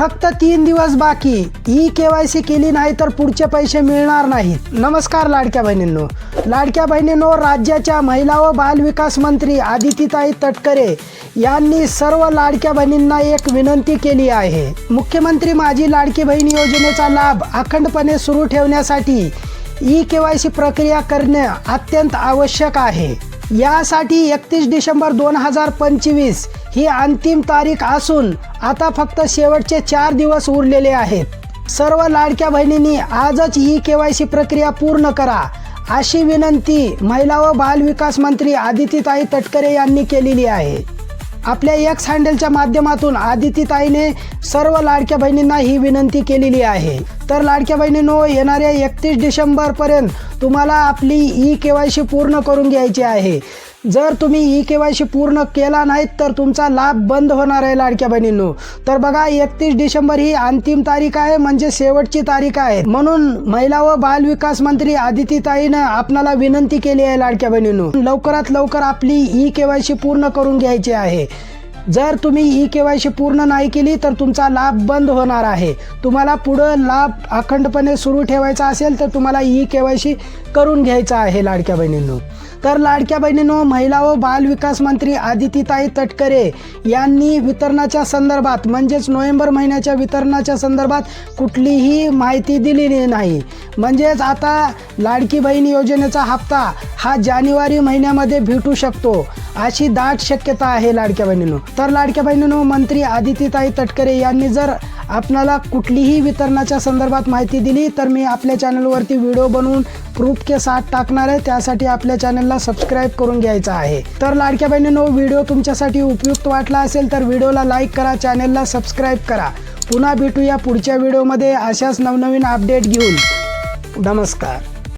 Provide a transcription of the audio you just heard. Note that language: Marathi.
फक्त तीन दिवस बाकी. ई के वाय सी केली नाही तर पुढचे पैसे मिळणार नाहीत. नमस्कार लाडक्या बहिणींनो. लाडक्या बहिणींनो राज्याच्या महिला व बालविकास मंत्री आदितीताई तटकरे यांनी सर्व लाडक्या बहिणींना एक विनंती केली आहे. मुख्यमंत्री माझी लाडकी बहीण योजनेचा लाभ अखंडपणे सुरू ठेवण्यासाठी ई के वाय सी प्रक्रिया करणे अत्यंत आवश्यक आहे. यासाठी एकतीस डिसेंबर दोन हजार पंचवीस ही अंतिम तारीख असून आता फक्त शेवटचे चार दिवस उरलेले आहेत. सर्व लाडक्या बहिणींनी आजच ही के वाय सी प्रक्रिया पूर्ण करा अशी विनंती महिला व बाल विकास मंत्री आदितीताई तटकरे यांनी केलेली आहे. आपल्या एक्स हँडलच्या माध्यमातून आदितीताईने सर्व लाडक्या बहिणींना ही विनंती केलेली आहे. तर लाडक्या बहिणींनो येणाऱ्या एकतीस डिसेंबरपर्यंत तुम्हाला आपली ई के वाय सी पूर्ण करून घ्यायची आहे. जर तुम्ही ई के वाय सी पूर्ण केला नाहीत तर तुमचा लाभ बंद होणार आहे लाडक्या बहिणींनो. तर बघा एकतीस डिसेंबर ही अंतिम तारीख आहे म्हणजे शेवटची तारीख आहे. म्हणून महिला व बाल विकास मंत्री आदितीताईनं आपणाला विनंती केली आहे लाडक्या बहिणींनो. लवकरात लवकर आपली ई के वाय सी पूर्ण करून घ्यायची आहे. जर तुम्ही ई के वाय सी पूर्ण नाही केली तर तुमचा लाभ बंद होणार आहे. तुम्हाला पुढं लाभ अखंडपणे सुरू ठेवायचा असेल तर तुम्हाला ई के वाय सी करून घ्यायचा आहे लाडक्या बहिणींनो. तर लाडक्या बहिणीनो महिला व बाल विकास मंत्री आदितीताई तटकरे यांनी वितरणाच्या संदर्भात म्हणजेच नोव्हेंबर महिन्याच्या वितरणाच्या संदर्भात कुठलीही माहिती दिलेली नाही. म्हणजेच आता लाडकी बहीण योजनेचा हप्ता हा जानेवारी महिन्यामध्ये भेटू शकतो अशी दाट शक्यता आहे लाडक्या बहिणींनो. तर लाडक्या बहिणींनो मंत्री आदितीताई तटकरे यांनी जर आपणाला कुठलीही वितरणाच्या संदर्भात माहिती दिली तर मी आपल्या चॅनलवरती व्हिडिओ बनवून प्रूफ के साथ टाकणार आहे. त्यासाठी आपल्या चॅनलला सबस्क्राईब करून घ्यायचा आहे. तर लाडक्या बहिणींनो व्हिडिओ तुमच्यासाठी उपयुक्त वाटला असेल तर व्हिडिओला लाईक करा चॅनलला सबस्क्राईब करा. पुन्हा भेटूया पुढच्या व्हिडिओमध्ये. अशाच नवनवीन अपडेट घेऊन. नमस्कार.